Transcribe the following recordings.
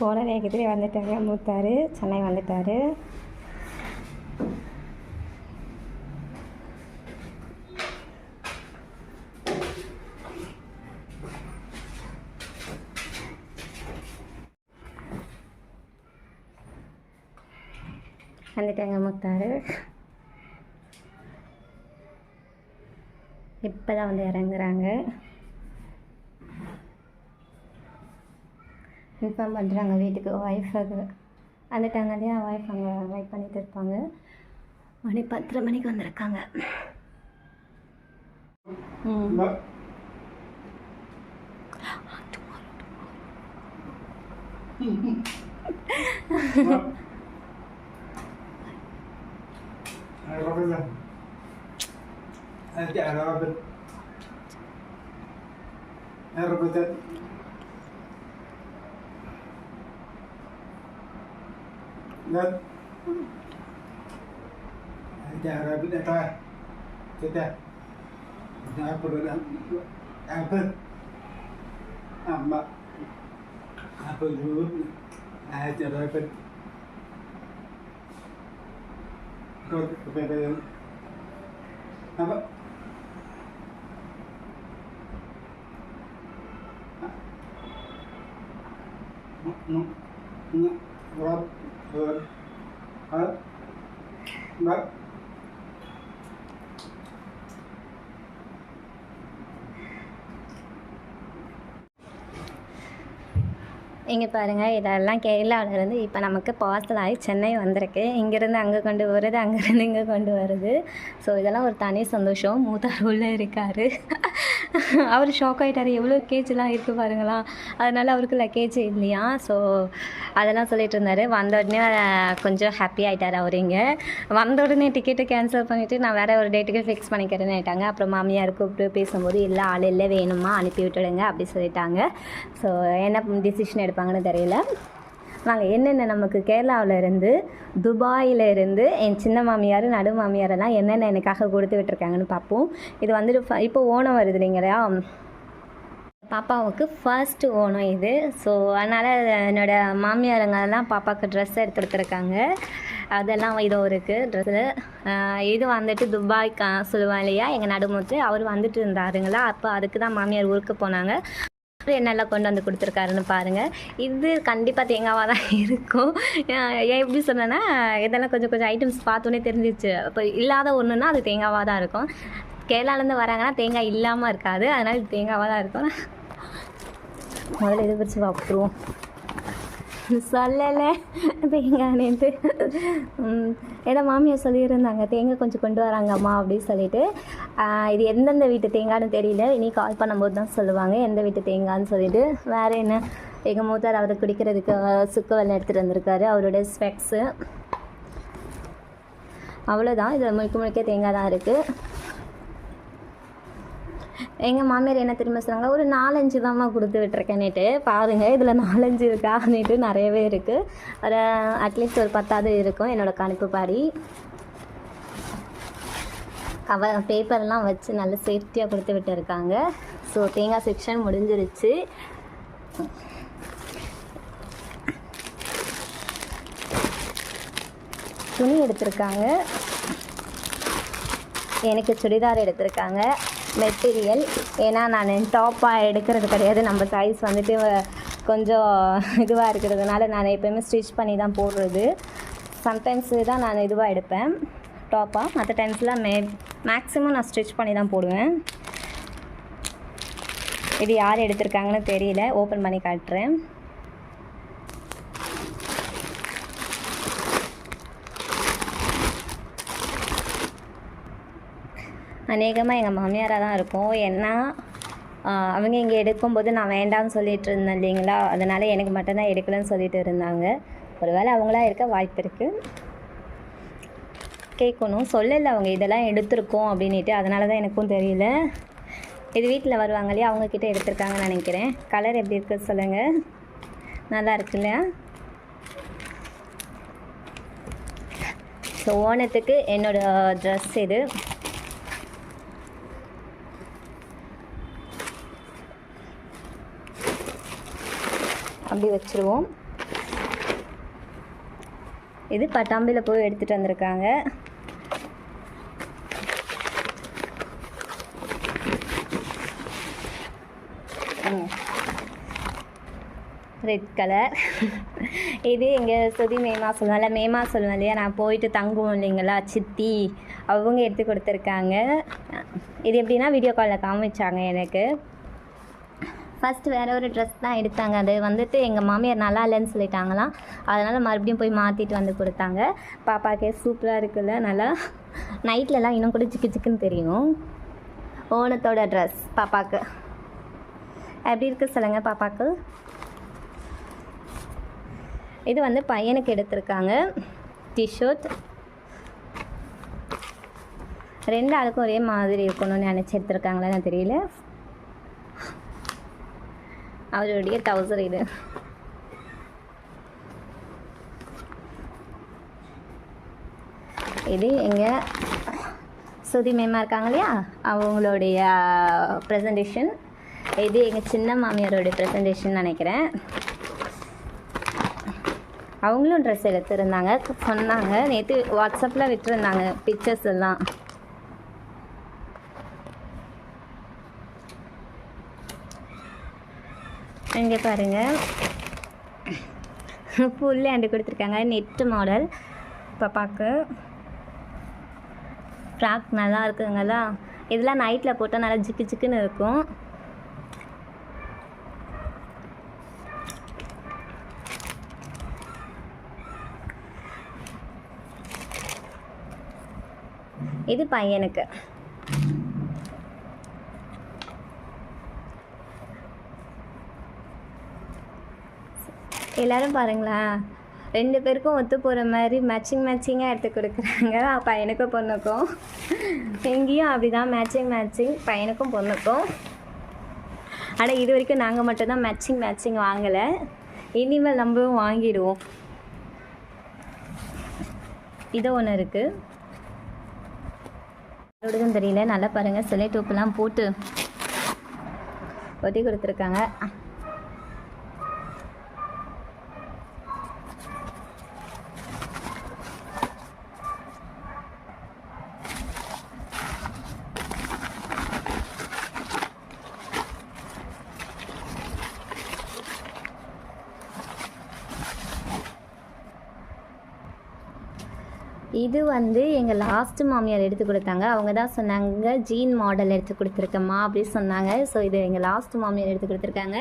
போன வேகத்திலே வந்துட்டாங்க. மூத்தார் சென்னை வந்துட்டார். வந்துட்டாங்க மூத்தார். இப்போ தான் வந்து இறங்குறாங்க. இன்ஃபார்ம் பண்ணுறாங்க வீட்டுக்கு ஒய்ஃபுக்கு வந்துட்டாங்க இல்லையா ஒய்ஃப் அங்கே வெயிட் பண்ணிட்டு இருப்பாங்க. மணி பத்தரை மணிக்கு வந்திருக்காங்க. ம். Robin. Nanti ada ngân cara bida ta kita na perlu apa amma apa dulu ada cara apa kau kepada apa no no no இங்கே பாருங்கள் இதெல்லாம் கேரளாவிலேருந்து இப்போ நமக்கு பார்சல் ஆகி சென்னை வந்திருக்கு. இங்கேருந்து அங்கே கொண்டு வருது அங்கேருந்து இங்கே கொண்டு வருது. ஸோ இதெல்லாம் ஒரு தனி சந்தோஷம். மூத்தார் உள்ளே இருக்கார். அவர் ஷாக் ஆகிட்டார் எவ்வளோ கேஜெலாம் இருக்குது பாருங்களா. அதனால அவருக்கு லக்கேஜ் இல்லையா? ஸோ அதெல்லாம் சொல்லிட்டு இருந்தார். வந்த உடனே கொஞ்சம் ஹாப்பி ஆகிட்டார் அவர் இங்கே. வந்த உடனே டிக்கெட்டை கேன்சல் பண்ணிவிட்டு நான் வேறு ஒரு டேட்டுக்கு ஃபிக்ஸ் பண்ணிக்கிறேன்னு ஆகிட்டாங்க அப்புறம் மாமியார் கூப்பிட்டு பேசும்போது இல்லை ஆள் இல்லை வேணுமா அனுப்பி விட்டுடுங்க அப்படி சொல்லிட்டாங்க. ஸோ என்ன டிசிஷன் எடுப்பாங்கன்னு தெரியல. வாங்க என்னென்ன நமக்கு கேரளாவிலேருந்து துபாயிலேருந்து என் சின்ன மாமியார் நடு மாமியாரெல்லாம் என்னென்ன எனக்காக கொடுத்து விட்டுருக்காங்கன்னு பார்ப்போம். இது வந்துட்டு ஃப- இப்போ ஓணம் வருது இல்லைங்களா? பாப்பாவுக்கு ஃபர்ஸ்ட் ஓணம் இது. ஸோ அதனால் என்னோடய மாமியாருங்கெல்லாம் பாப்பாவுக்கு ட்ரெஸ் எடுத்து கொடுத்துருக்காங்க. அதெல்லாம் இதோ இருக்குது ட்ரெஸ்ஸு இது வந்துட்டு துபாய் சொல்லுவாங்க இல்லையா? எங்கள் நடுமுத்து அவர் வந்துட்டு இருந்தாருங்களா? அப்போ அதுக்கு தான் மாமியார் ஊருக்கு போனாங்க. டாக்டர் என்னெல்லாம் கொண்டு வந்து கொடுத்துருக்காருன்னு பாருங்கள் இது கண்டிப்பாக தேங்காவாக தான் இருக்கும். ஏன் எப்படி சொன்னேன்னா இதெல்லாம் கொஞ்சம் கொஞ்சம் ஐட்டம்ஸ் பார்த்தோன்னே தெரிஞ்சிச்சு அப்போ இல்லாத ஒன்றுன்னா அது தேங்காவாக தான் இருக்கும். கேரளாலேருந்து வராங்கன்னா தேங்காய் இல்லாமல் இருக்காது. அதனால் இது தேங்காவாக தான் இருக்கும். முதல்ல இதை பிடிச்சி பார்த்துருவோம். சொல்லலை. தேங்காய்னேட்டு ஏன்னா மாமியார் சொல்லியிருந்தாங்க தேங்காய் கொஞ்சம் கொண்டு வராங்க அம்மா அப்படின்னு சொல்லிட்டு. இது எந்தெந்த வீட்டு தேங்காய்னு தெரியல. இனி கால் பண்ணும்போது தான் சொல்லுவாங்க. எந்த வீட்டு தேங்காய்னு சொல்லிட்டு. வேறு என்ன? எங்கள் மூத்தார் அவர் குடிக்கிறதுக்கு சுக்கு வெள்ளம் எடுத்துகிட்டு வந்திருக்காரு. அவரோட ஸ்பெக்ஸு அவ்வளோதான் இதில் முழுக்க முழுக்க தேங்காய் தான் இருக்குது எங்கள் மாமியார் என்ன திரும்ப சொன்னாங்க ஒரு நாலஞ்சு தாம்மா கொடுத்து விட்டுருக்கேன்னுட்டு. பாருங்கள் இதில் நாலஞ்சு இருக்கான்னுட்டு நிறையவே இருக்குது ஒரு அட்லீஸ்ட் ஒரு பத்தாவது இருக்கும் என்னோடய கணிப்பு பாடி கவர் பேப்பர்லாம் வச்சு நல்ல சேஃப்டியாக கொடுத்து விட்டுருக்காங்க. ஸோ தேங்காய் செக்ஷன் முடிஞ்சிருச்சு. துணி எடுத்திருக்காங்க. எனக்கு சுடிதார் எடுத்திருக்காங்க. மெட்டீரியல். ஏன்னா நான் டாப்பாக எடுக்கிறது கிடையாது. நம்ம சைஸ் வந்துட்டு கொஞ்சம் இதுவாக இருக்கிறதுனால நான் எப்போயுமே ஸ்டிச் பண்ணி தான் போடுறது. சம்டைம்ஸ் தான் நான் இதுவாக எடுப்பேன். டாப்பாக மற்ற டைம்ஸில் மே மேக்ஸிமம் நான் ஸ்டிச் பண்ணி தான் போடுவேன். இது யார் எடுத்திருக்காங்கன்னு தெரியல. ஓப்பன் பண்ணி காட்டுறேன். அநேகமாக எங்கள் மாமியாராக தான் இருக்கும். ஏன்னா அவங்க இங்கே எடுக்கும்போது நான் வேண்டாம்னு சொல்லிட்டு இருந்தேன் இல்லைங்களா? அதனால் எனக்கு மட்டும்தான் எடுக்கலன்னு சொல்லிட்டு இருந்தாங்க. ஒருவேளை அவங்களா இருக்க வாய்ப்பு இருக்குது கேட்கணும். சொல்லலை அவங்க இதெல்லாம் எடுத்திருக்கோம் அப்படின்ட்டு அதனால தான் எனக்கும் தெரியல. இது வீட்டில் வருவாங்க இல்லையா அவங்கக்கிட்ட எடுத்திருக்காங்கன்னு நினைக்கிறேன். கலர் எப்படி இருக்குது சொல்லுங்கள் நல்லா இருக்குல்ல ஸோ ஓணத்துக்கு என்னோடய ட்ரெஸ் இது. அப்படி வச்சுருவோம். இது பட்டாம்பியில் போய் எடுத்துகிட்டு வந்திருக்காங்க. ரெட் கலர் இது எங்கள் சுதி மேமா சொல்லுவாங்கல்ல மேமா சொல்லுவேன் இல்லையா? நான் போயிட்டு தங்குவோம் இல்லைங்களா? சித்தி அவங்க எடுத்து கொடுத்துருக்காங்க. இது எப்படின்னா வீடியோ காலில் காமிச்சாங்க எனக்கு. ஃபஸ்ட்டு வேற ஒரு ட்ரெஸ் தான் எடுத்தாங்க. அது வந்துட்டு எங்கள் மாமியார் நல்லா இல்லைன்னு சொல்லிட்டாங்களாம். அதனால் மறுபடியும் போய் மாற்றிட்டு வந்து கொடுத்தாங்க. பாப்பாக்கே சூப்பராக இருக்குல்ல? நல்லா. நைட்லலாம் இன்னும் கூட சிக்கு சிக்குன்னு தெரியும். ஓணத்தோட ட்ரெஸ் பாப்பாவுக்கு எப்படி இருக்குது சொல்லுங்கள் பாப்பாவுக்கு இது வந்து பையனுக்கு எடுத்திருக்காங்க. டிஷர்ட் ரெண்டு ஆளுக்கும் ஒரே மாதிரி இருக்கணும்னு நினச்சி எடுத்திருக்காங்களான்னு தெரியல. அவருடைய டவுசர் இது. இது எங்கள் சுதி மேமா இருக்காங்க இல்லையா? அவங்களுடைய uh, ப்ரெசன்டேஷன் இது எங்கள் சின்ன மாமியாரோடைய ப்ரெசன்டேஷன் நினைக்கிறேன். அவங்களும் ட்ரெஸ் எடுத்துருந்தாங்க. சொன்னாங்க. நேற்று வாட்ஸ்அப்பில் விட்டுருந்தாங்க. பிக்சர்ஸ் எல்லாம். இங்கே பாருங்கள் ஃபுல் ஹேண்டு கொடுத்துருக்காங்க. நெட்டு மாடல் பாப்பாவுக்கு ஃப்ராக் நல்லா இருக்குங்களா இதெல்லாம் நைட்டில் போட்டால் நல்லா ஜிக்கு ஜிக்குன்னு இருக்கும். இது பையனுக்கு எல்லாரும் பாருங்களேன் ரெண்டு பேருக்கும் ஒத்து போகிற மாதிரி மேட்சிங் மேட்சிங்காக எடுத்து கொடுக்குறாங்க. பையனுக்கும் பொண்ணுக்கும். எங்கேயும் அப்படி தான் மேட்சிங் மேட்சிங் பையனுக்கும் பொண்ணுக்கும். ஆனால் இது வரைக்கும் நாங்கள் மட்டும்தான் மேட்சிங் மேட்சிங் வாங்கலை. இனிமேல் நம்மளும் வாங்கிடுவோம். இது ஒன்று இருக்குது யாரோடதும் தெரியல. நல்லா பாருங்கள் சிலை டூப்பெல்லாம் போட்டு ஒட்டி கொடுத்துருக்காங்க. இது வந்து எங்கள் லாஸ்ட் மாமியார் எடுத்து கொடுத்தாங்க. அவங்க தான் சொன்னாங்க ஜீன் மாடல் எடுத்து கொடுத்துருக்கம்மா அப்படி சொன்னாங்க. ஸோ இது எங்கள் லாஸ்ட் மாமியார் எடுத்து கொடுத்துருக்காங்க.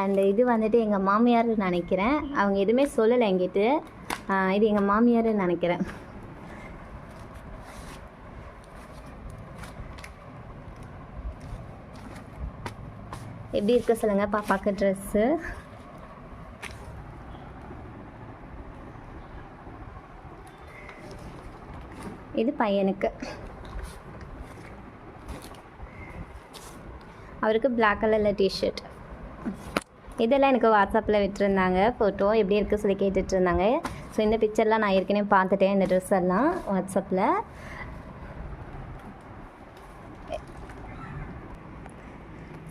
அண்ட் இது வந்துட்டு எங்கள் மாமியார் நினைக்கிறேன். அவங்க எதுவுமே சொல்லலை என்கிட்ட. இது எங்கள் மாமியார் நினைக்கிறேன். எப்படி இருக்க சொல்லுங்கள் பாப்பாக்கு ட்ரெஸ்ஸு இது பையனுக்கு. அவருக்கு பிளாக் கலரில் டிஷர்ட் இதெல்லாம் எனக்கு வாட்ஸ்அப்பில் விட்டுருந்தாங்க. ஃபோட்டோ எப்படி இருக்குது சொல்லி கேட்டுட்டு இருந்தாங்க ஸோ இந்த பிக்சர்லாம் நான் ஏற்கனவே பார்த்துட்டேன் இந்த ட்ரெஸ் எல்லாம் வாட்ஸ்அப்பில்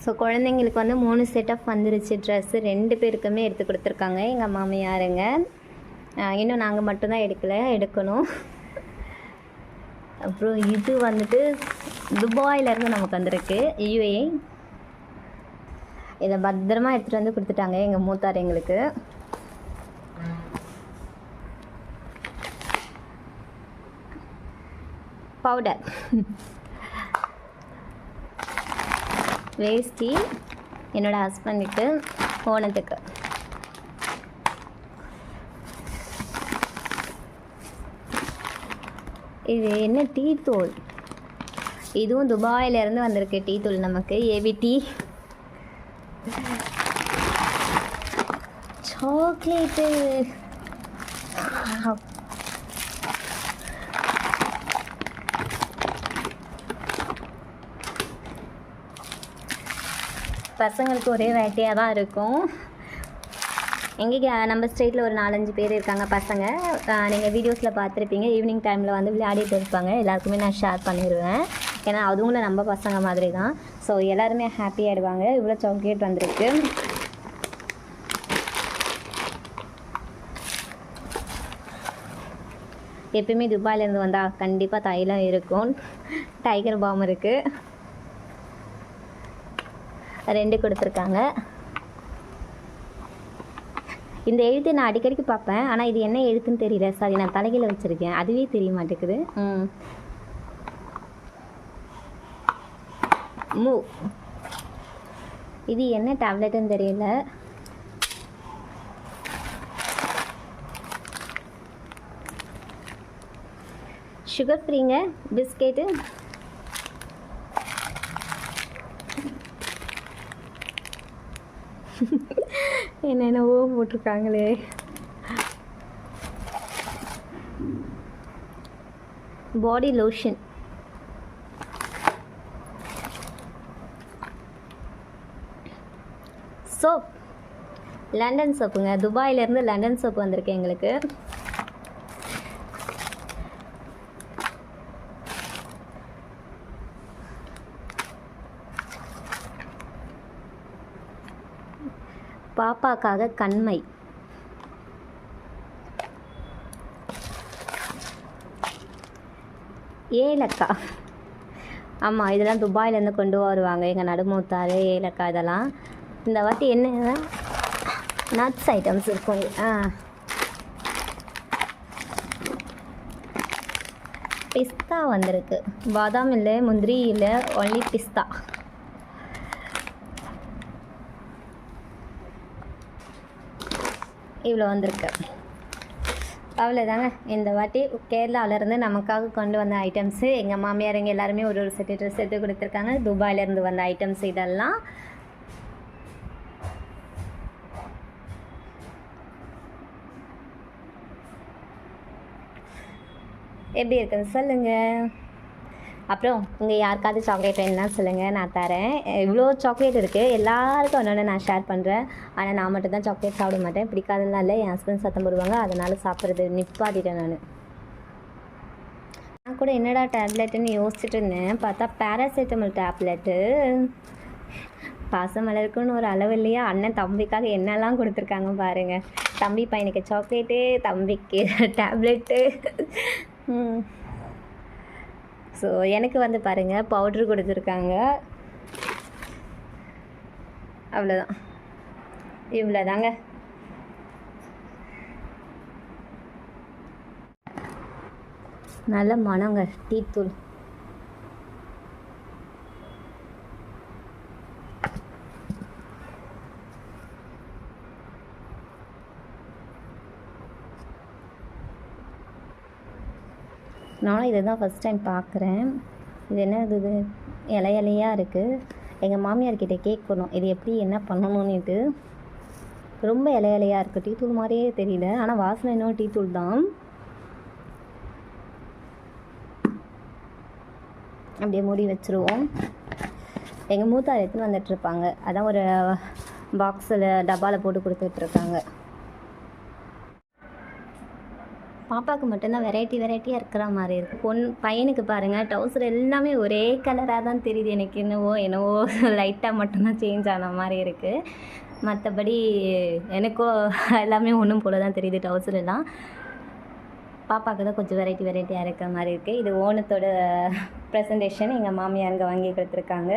ஸோ குழந்தைங்களுக்கு வந்து மூணு செட் ஆஃப் வந்துருச்சு ட்ரெஸ்ஸு ரெண்டு பேருக்குமே எடுத்து கொடுத்துருக்காங்க. எங்கள் மாமியாருங்க இன்னும் நாங்கள் மட்டும்தான் எடுக்கலை எடுக்கணும். அப்புறம் இது வந்துட்டு துபாயிலேருந்து நமக்கு வந்திருக்கு. யூஏ இதை பத்திரமா எடுத்துகிட்டு வந்து கொடுத்துட்டாங்க எங்கள் மூத்தார் எங்களுக்கு. பவுடர் வேஷ்டி என்னோடய ஹஸ்பண்டுக்கு ஓனத்துக்கு இது என்ன டீ தூள் இதுவும் துபாயிலேருந்து வந்திருக்கு டீ தூள் நமக்கு. AV T. சாக்லேட்டு. பசங்களுக்கு ஒரே வெரைட்டியாக தான் இருக்கும். எங்கே நம்ம ஸ்ட்ரீட்டில் ஒரு நாலஞ்சு பேர் இருக்காங்க பசங்க. நீங்கள் வீடியோஸில் பார்த்துருப்பீங்க. ஈவினிங் டைமில் வந்து விளையாடிட்டு இருப்பாங்க. எல்லாருக்குமே நான் ஷேர் பண்ணிடுவேன் ஏன்னா அதுங்களும் நம்ம பசங்க மாதிரி தான் ஸோ எல்லாருமே ஹாப்பி ஆகிடுவாங்க இவ்வளோ சாக்லேட் வந்திருக்கு. எப்பயுமே துபாயிலேருந்து வந்தால் கண்டிப்பாக தைலம் இருக்கும். டைகர் பாம் இருக்குது ரெண்டு கொடுத்துருக்காங்க. இந்த எழுத்து நான் அடிக்கடிக்கு பார்ப்பேன். ஆனால் இது என்ன எழுத்துன்னு தெரியல. சாரி நான் தலைகீழ வச்சுருக்கேன். அதுவே தெரிய மாட்டேங்குது. ம். மூ இது என்ன டேப்லெட்டுன்னு தெரியல. சுகர் ஃப்ரீங்க பிஸ்கெட்டு என்னென்னவோ போட்டிருக்காங்களே. பாடி லோஷன் சோப் லண்டன் சோப்புங்க துபாயிலேருந்து லண்டன் சோப் வந்திருக்கு எங்களுக்கு. பாப்பாக்காக கண்மை. ஏலக்காய் ஆமாம் இதெல்லாம் துபாயிலேருந்து கொண்டு வருவாங்க. எங்கள் நடுமூத்தார் ஏலக்காய் இதெல்லாம். இந்த வாட்டி என்ன நட்ஸ் ஐட்டம்ஸ் இருக்கும். ஆ. பிஸ்தா வந்திருக்கு. பாதாம் இல்லை முந்திரி இல்லை ஒன்லி பிஸ்தா. இவ்வளோ வந்திருக்கு. அவ்வளோதாங்க இந்த வாட்டி கேரளாவிலேருந்து நமக்காக கொண்டு வந்த ஐட்டம்ஸு எங்கள் மாமியார் எங்கள் எல்லாருமே ஒரு ஒரு செட்டு ட்ரெஸ் எடுத்து கொடுத்துருக்காங்க. துபாயிலேருந்து வந்த ஐட்டம்ஸ் இதெல்லாம். எப்படி இருக்குன்னு சொல்லுங்கள் அப்புறம் உங்கள் யாருக்காவது சாக்லேட் வேணும்னா சொல்லுங்கள் நான் தரேன். இவ்வளோ சாக்லேட் இருக்குது எல்லாருக்கும் ஒன்று நான் ஷேர் பண்ணுறேன் ஆனால் நான் மட்டும் தான் சாக்லேட் சாப்பிட மாட்டேன். பிடிக்காதனால இல்லை என் ஹஸ்பண்ட் சத்தம் போடுவாங்க. அதனால் சாப்பிட்றது நிப்பாட்டிட்டேன் நான். நான் கூட என்னடா டேப்லெட்டுன்னு யோசிச்சுட்டு இருந்தேன். பார்த்தா பேராசிட்டமல் டேப்லெட்டு பாசமலருக்குன்னு ஒரு அளவு இல்லையா? அண்ணன் தம்பிக்காக என்னெல்லாம் கொடுத்துருக்காங்க பாருங்கள் தம்பி பையனுக்கு சாக்லேட்டு தம்பிக்கு டேப்லெட்டு ஸோ எனக்கு வந்து பாருங்கள் பவுட்ரு கொடுத்துருக்காங்க. அவ்வளோதான் இவ்வளோதாங்க நல்ல மனங்க டீத்தூள். நானும் இதை தான் ஃபஸ்ட் டைம் பார்க்குறேன் இது என்ன இது இலையலையாக இலை இலையாக இருக்குது எங்கள் மாமியார்கிட்ட கேட்கணும் இது எப்படி என்ன பண்ணணும்னுட்டு. ரொம்ப இலை இலையாக இருக்குது டீ தூள் மாதிரியே தெரியல. ஆனால் வாசனை இன்னும் டீ தூள் தான். அப்படியே மூடி வச்சுருவோம். எங்கள் மூத்தார் எடுத்துன்னு வந்துட்டுருப்பாங்க அதான் ஒரு பாக்ஸில் டப்பாவில் போட்டு கொடுத்துட்ருக்காங்க பாப்பாவுக்கு மட்டும்தான் வெரைட்டி வெரைட்டியாக இருக்கிற மாதிரி இருக்குது பொன் பையனுக்கு பாருங்கள் டவுசர் எல்லாமே ஒரே கலராக தான் தெரியுது. எனக்கு என்னவோ என்னவோ லைட்டாக மட்டும்தான் சேஞ்ச் ஆன மாதிரி இருக்குது மற்றபடி எனக்கோ எல்லாமே ஒன்றும் போல தான் தெரியுது டவுசர் எல்லாம். பாப்பாவுக்கு தான் கொஞ்சம் வெரைட்டி வெரைட்டியாக இருக்கிற மாதிரி இருக்குது இது ஓனத்தோட ப்ரெசன்டேஷன் எங்கள் மாமியார் அங்கே வாங்கி கொடுத்துருக்காங்க.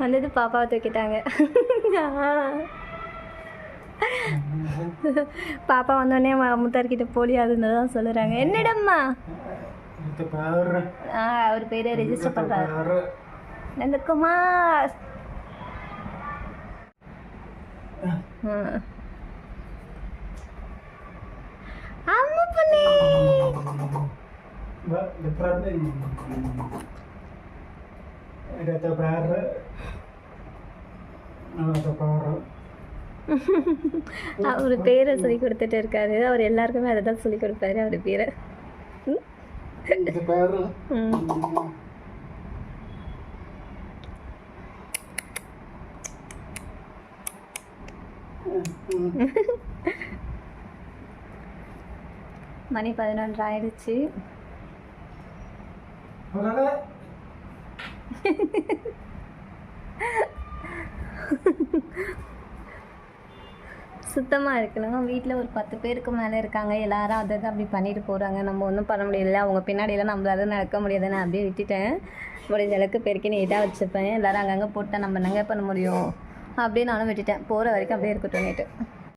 வந்தது பாப்பாவை தூக்கிட்டாங்க. பாப்பா வந்தோடனே முத்தார்கிட்ட போலியாதுன்னு தான் சொல்லுறாங்க. என்னடம்மா? ஆ அவர் பேரை ரெஜிஸ்டர் பண்ணுறாரு நந்தகுமார். அம்மா பண்ணி. Mbak, depan. Ada. அவர் பேரை சொல்லி கொடுத்துட்டு இருக்காரு. அவர் எல்லாருக்குமே அதை தான் சொல்லி கொடுப்பாரு அவர் பேரை. மணி பதினொன்று ஆயிடுச்சு. சுத்தமாக இருக்கணும். வீட்டில் ஒரு பத்து பேருக்கு மேலே இருக்காங்க. எல்லாரும் அதை அப்படி பண்ணிட்டு போகிறாங்க நம்ம ஒன்றும் பண்ண முடியல. அவங்க பின்னாடியெல்லாம் நம்மளால நடக்க முடியாது நான் அப்படியே விட்டுட்டேன். முடிஞ்ச அளவுக்கு பெருக்கி நீட்டாக வச்சுப்பேன். எல்லோரும் அங்கங்கே போட்டால் நம்ம என்னங்க பண்ண முடியும்? அப்படியே நானும் விட்டுட்டேன். போகிற வரைக்கும் அப்படியே இருக்கட்டும் நேற்று